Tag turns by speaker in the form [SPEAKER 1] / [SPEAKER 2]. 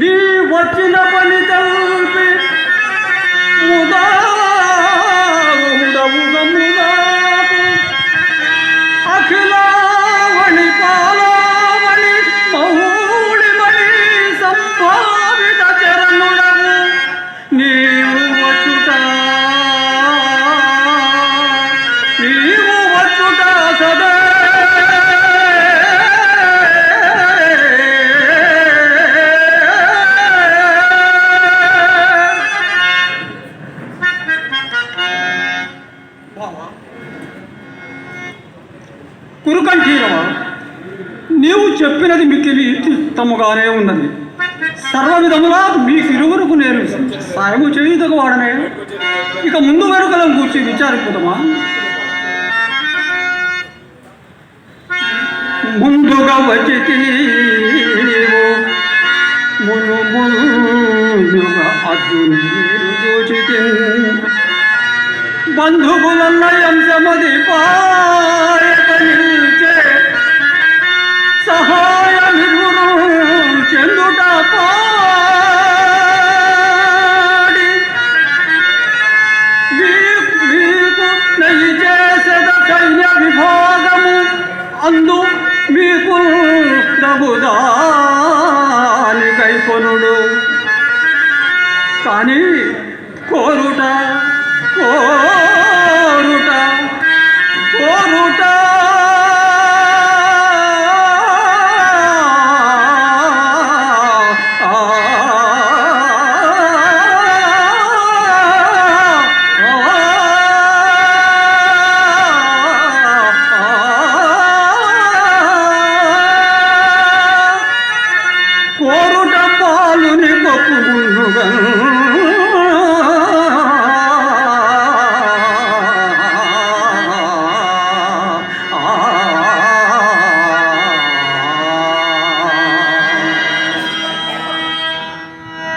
[SPEAKER 1] నీ వచ్చిన పని తల్పి ముదా కురుకంఠీరవ నీవు చెప్పినది మిక్కిలి ఉత్తముగానే ఉన్నది. సర్వ విధములా మీకు ఇరువురుకు నేను సాయము చేయుటకు వాడనే ఇక ముందు వెనుకలం కూర్చి విచారిపోదామా? ముందుగా వచ్చి మును ముందుగా అర్జును నందు మీకు దబుదాని కైకొనుడు కానీ కోరుట కోరుట పాలుని పప్పు